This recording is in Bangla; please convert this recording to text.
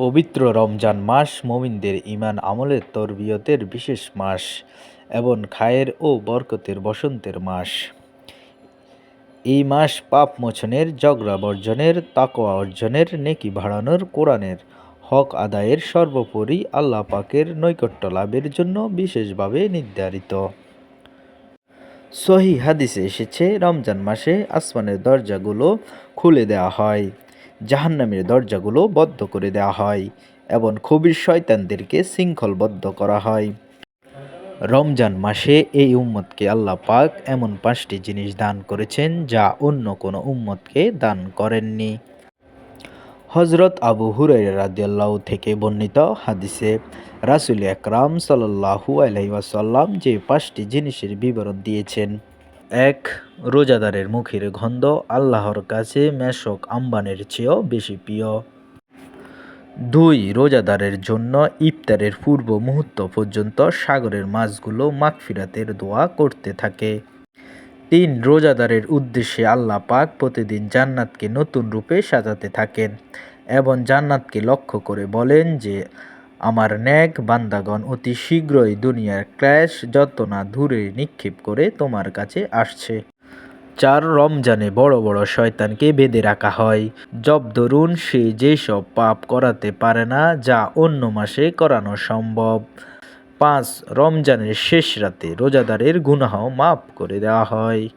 পবিত্র রমজান মাস মোমিনদের ঈমান আমলের তরবিয়তের বিশেষ মাস এবং খায়ের ও বরকতের বসন্তের মাস। এই মাস পাপ মোচনের, ঝগড়া বর্জনের তাকোয়া অর্জনের, নেকি ভাড়ানোর কোরআনের হক আদায়ের সর্বোপরি আল্লাহ পাকের নৈকট্য লাভের জন্য বিশেষভাবে নির্ধারিত। সহি হাদিসে এসেছে, রমজান মাসে আসমানের দরজাগুলো খুলে দেওয়া হয়। জাহান্নামের দরজাগুলো বদ্ধ করে দেওয়া হয় এবং খুবই শয়তানদেরকে শৃঙ্খলবদ্ধ করা হয়। রমজান মাসে এই উম্মতকে আল্লাহ পাক এমন পাঁচটি জিনিস দান করেছেন যা অন্য কোনো উম্মতকে দান করেননি। হজরত আবু হুরাই রাদিয়াল্লাহু থেকে বর্ণিত হাদিসে রাসুল একরাম সাল্লাহু আলহিবাসাল্লাম যে পাঁচটি জিনিসের বিবরণ দিয়েছেন। এক রোজাদারের মুখের গন্ধ আল্লাহর কাছে মেশক আম্বানের চেয়েও বেশি প্রিয়। দুই রোজাদারের জন্য ইফতারের পূর্ব মুহূর্ত পর্যন্ত সাগরের মাছগুলো মাগফিরাতের দোয়া করতে থাকে। তিন রোজাদারের উদ্দেশ্যে আল্লাহ পাক প্রতিদিন জান্নাতকে নতুন রূপে সাজাতে থাকেন এবং জান্নাতকে লক্ষ্য করে বলেন যে আমার ন্যাক বান্দাগণ অতি শীঘ্রই দুনিয়ার ক্ল্যাশ যত না দূরে নিক্ষেপ করে তোমার কাছে আসছে। চার রমজানে বড় বড় শয়তানকে বেঁধে রাখা হয়। জব ধরুন, সে যেসব পাপ করাতে পারে না, যা অন্য মাসে করানো সম্ভব। পাঁচ রমজানের শেষ রাতে রোজাদারের গুনাহ মাফ করে দেওয়া হয়।